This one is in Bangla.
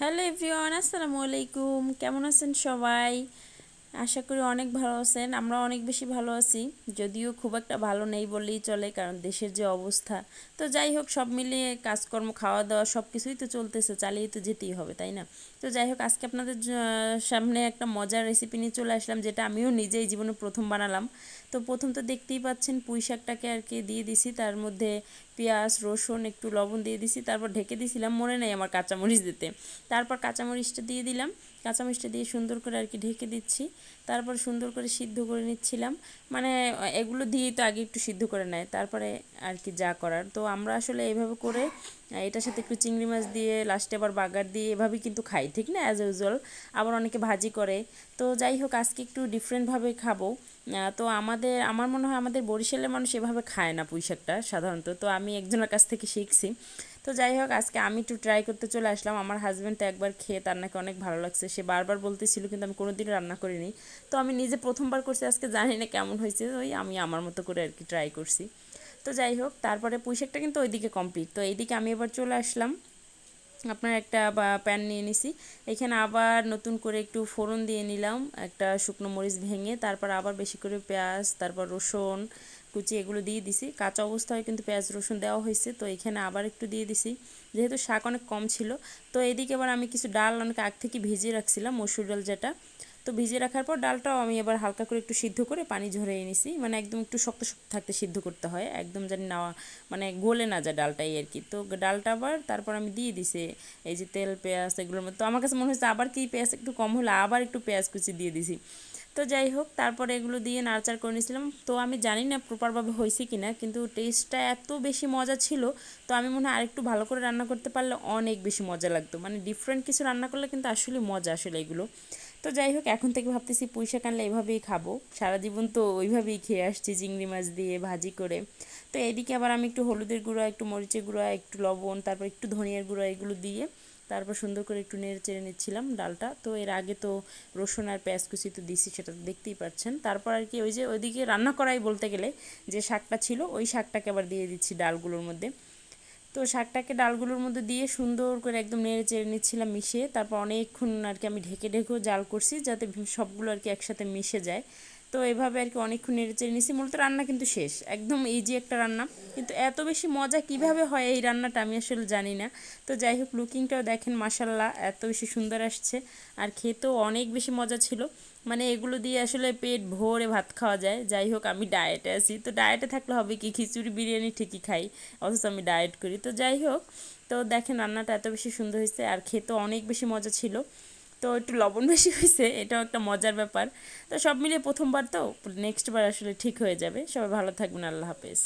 হ্যালো এভরিওয়ান, আসসালামু আলাইকুম। কেমন আছেন সবাই? আশা করি অনেক ভালো আছেন আমরা অনেক বেশি ভালো আছি। যদিও খুব একটা ভালো নেই বললেই চলে, কারণ দেশের যে অবস্থা। তো যাই হোক, সব মিলিয়ে কাজকর্ম খাওয়া দাওয়া সব কিছুই তো চলতেছে, চালিয়ে তো যেতেই হবে, তাই না? তো যাই হোক, আজকে আপনাদের সামনে একটা মজার রেসিপি নিয়ে চলে আসলাম, যেটা আমিও নিজেই জীবনে প্রথম বানালাম। তো প্রথম তো দেখতেই পাচ্ছেন পুঁই শাকটাকে আর কি দিয়ে দিছি। তার মধ্যে পেঁয়াজ, রসুন, একটু লবণ দিয়ে দিছি, তারপর ঢেকে দিয়েছিলাম মনে নেই আমার কাঁচামরিচ দিতে। তারপর কাঁচামরিচটা দিয়ে দিলাম, কাঁচামরিচটা দিয়ে সুন্দর করে আর কি ঢেকে দিচ্ছি। তারপর সুন্দর করে সিদ্ধ করে নিচ্ছিলাম। মানে এগুলো দিয়েই তো আগে একটু সিদ্ধ করে নেয়, তারপরে আর কি যা করার। তো আমরা আসলে এইভাবে করে, এটার সাথে একটু চিংড়ি মাছ দিয়ে লাস্টে আবার বাগার দিয়ে এভাবেই কিন্তু খাই, ঠিক না অ্যাজ ইউজুয়াল আবার অনেকে ভাজি করে। তো যাই হোক, আজকে একটু ডিফারেন্টভাবে খাব। তো আমাদের, আমার মনে হয় আমাদের বরিশালের মানুষ এভাবে খায় না পুঁই শাকটা সাধারণত। তো আমি একজনের কাছ থেকে শিখছি। তো যাই হোক, আজকে আমি একটু ট্রাই করতে চলে আসলাম। আমার হাজব্যান্ড তো একবার খেয়ে তার নাকি অনেক ভালো লাগছে। সে বারবার বলতেছিল, কিন্তু আমি কোনোদিন রান্না করিনি। তো আমি নিজে প্রথমবার করছি, আজকে জানি না কেমন হয়েছে। ওই আমি আমার মতো করে আর কি ট্রাই করছি। তো যাই হোক, তারপরে পুঁইশাকটা কিন্তু ওইদিকে কমপ্লিট তো এইদিকে আমি এবার চলে আসলাম। আপনার একটা প্যান নিয়ে নিছি। এখানে আবার নতুন করে একটু ফোড়ন দিয়ে নিলাম, একটা শুকনো মরিচ ভেঙে, তারপর আবার বেশি করে পেঁয়াজ, তারপর রসুন, কুচি এগুলো দিয়ে দিছি। কাঁচা অবস্থায় কিন্তু পেঁয়াজ, রসুন দেওয়া হয়েছে, তো এখানে আবার একটু দিয়ে দিছি। যেহেতু শাক অনেক কম ছিল, তো এদিকে এবার আমি কিছু ডাল অনেক আগ থেকে ভিজিয়ে রাখছিলাম, মসুর ডাল যেটা। তো ভিজিয়ে রাখার পর ডালটাও আমি এবার হালকা করে একটু সিদ্ধ করে পানি ঝরিয়ে নিছি। মানে একদম একটু শক্ত শক্ত থাকতে সিদ্ধ করতে হয়। একদম জানি না মানে গলে না যায় ডালটাই আর কি। তো ডালটা আবার তারপর আমি দিয়ে দিছি, এই যে তেল, পেঁয়াজ এগুলোর মধ্যে। তো আমার কাছে মনে হচ্ছে আবার কি পেঁয়াজ একটু কম হলে আবার একটু পেঁয়াজ কুচি দিয়ে দিছি। তো যাই হোক, তারপরে এগুলো দিয়ে নাড়চাড় করে নিয়েছিলাম। তো আমি জানি না প্রপারভাবে হয়েছে কি না কিন্তু টেস্টটা এত বেশি মজা ছিল, তো আমি মনে হয় আরেকটু ভালো করে রান্না করতে পারলে অনেক বেশি মজা লাগতো। মানে ডিফারেন্ট কিছু রান্না করলে কিন্তু আসলে মজা আসলে এগুলো। তো যাই হোক, এখন থেকে ভাবতেছি পুঁই শাক আনলে এভাবেই খাব। সারা জীবন তো ওইভাবেই খেয়ে আসছি, চিংড়ি মাছ দিয়ে, ভাজি করে। তো এদিকে আবার আমি একটু হলুদের গুঁড়া, একটু মরিচের গুঁড়া, একটু লবণ, তারপর একটু ধনিয়ার গুঁড়া এগুলো দিয়ে তারপর সুন্দর করে একটু নেড়ে চেড়ে নিচ্ছিলাম ডালটা। তো এর আগে তো রসুন আর পেঁয়াজ কুচি তো দিছি, সেটা দেখতেই পাচ্ছেন। তারপর আর কি ওই যে ওইদিকে রান্না করাই বলতে গেলে যে শাকটা ছিল, ওই শাকটাকে আবার দিয়ে দিচ্ছি ডালগুলোর মধ্যে। তো শাকটাকে ডালগুলোর মধ্যে দিয়ে সুন্দর করে একদম নেড়ে চেড়ে নিচ্ছিলাম মিশিয়ে, তারপর অনেকক্ষণ আর কি আমি ঢেকে ঢেকেও জাল করছি যাতে সবগুলো আর কি একসাথে মিশে যায়। তো এভাবে আর কি অনেকক্ষণ নেড়ে চেড়ে নিছি মূলত রান্না কিন্তু শেষ, একদম ইজি একটা রান্না। কিন্তু এত বেশি মজা কীভাবে হয় এই রান্নাটা আমি আসলে জানি না। তো যাই হোক, লুকিংটাও দেখেন মাসাল্লাহ এত বেশি সুন্দর আসছে। আর খেতেও অনেক বেশি মজা ছিল। মানে এগুলো দিয়ে আসলে পেট ভরে ভাত খাওয়া যায়। যাই হোক, আমি ডায়েটে আছি। তো ডায়েটে থাকলে হবে কি, খিচুড়ি, বিরিয়ানি ঠিকই খাই, অথচ আমি ডায়েট করি। তো যাই হোক, তো দেখেন রান্নাটা এত বেশি সুন্দর হয়েছে। আর খেতেও অনেক বেশি মজা ছিল। তো একটু লবণ বেশি হয়েছে, এটাও একটা মজার ব্যাপার। তো সব মিলিয়ে প্রথমবার তো নেক্সট বার আসলে ঠিক হয়ে যাবে। সবাই ভালো থাকবেন, আল্লাহ হাফেজ।